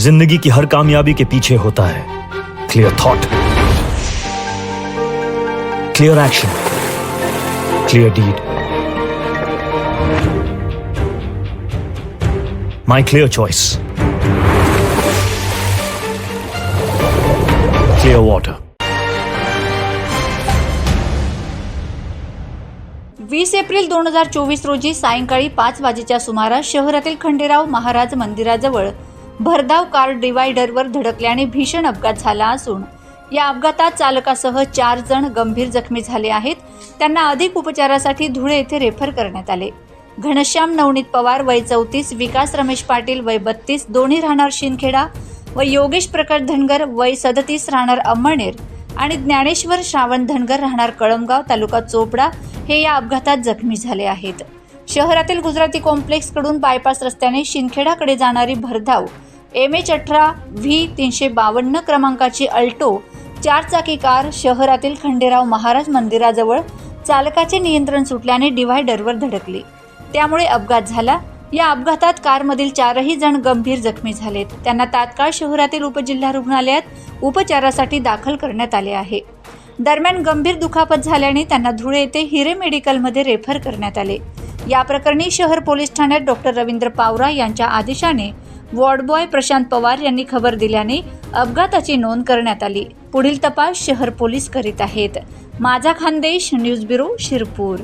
जिंदगी की हर कामयाबी के पीछे होता है। Clear thought clear action clear deed my clear choice clear water वीस एप्रिल दोन हजार चोवीस रोजी सायंकाळी पाच वाजेच्या सुमारास शहरातील खंडेराव महाराज मंदिराजवळ भरधाव कार डिवायडरवर धडकल्याने भीषण अपघात झाला असून या अपघातात चालकासह चार जण गंभीर जखमी झाले आहेत. त्यांना अधिक उपचारासाठी धुळे येथे रेफर करण्यात आले. घनश्याम नवनीत पवार वय चौतीस विकास रमेश पाटील वय बत्तीस दोन्ही राहणार शिंदखेडा व योगेश प्रकाश धनगर वय सदतीस राहणार अंमळनेर आणि ज्ञानेश्वर श्रावण धनगर राहणार कळमगाव तालुका चोपडा हे या अपघातात जखमी झाले आहेत. शहरातील गुजराती कॉम्प्लेक्सकडून बायपास रस्त्याने शिंदखेडाकडे जाणारी भरधाव एम एच अठरा व्ही तीनशे बावन्न क्रमांकाची अल्टो चारचाकी कार शहरातील खंडेराव महाराज मंदिराजवळ चालकाचे नियंत्रण सुटल्याने डिव्हायडरवर धडकली. त्यामुळे अपघात झाला. या अपघातात कारमधील चारही जण गंभीर जखमी झालेत. त्यांना तात्काळ शहरातील उपजिल्हा रुग्णालयात उपचारासाठी दाखल करण्यात आले आहे. दरम्यान गंभीर दुखापत झाल्याने त्यांना धुळे येथे हिरे मेडिकलमध्ये रेफर करण्यात आले. या प्रकरणी शहर पोलीस ठाण्यात डॉक्टर रवींद्र पावरा यांच्या आदेशाने वॉर्डबॉय प्रशांत पवार यांनी खबर दिल्याने अपघाताची नोंद करण्यात आली. पुढील तपास शहर पोलीस करीत आहेत. माझा खानदेश न्यूज ब्युरो शिरपूर.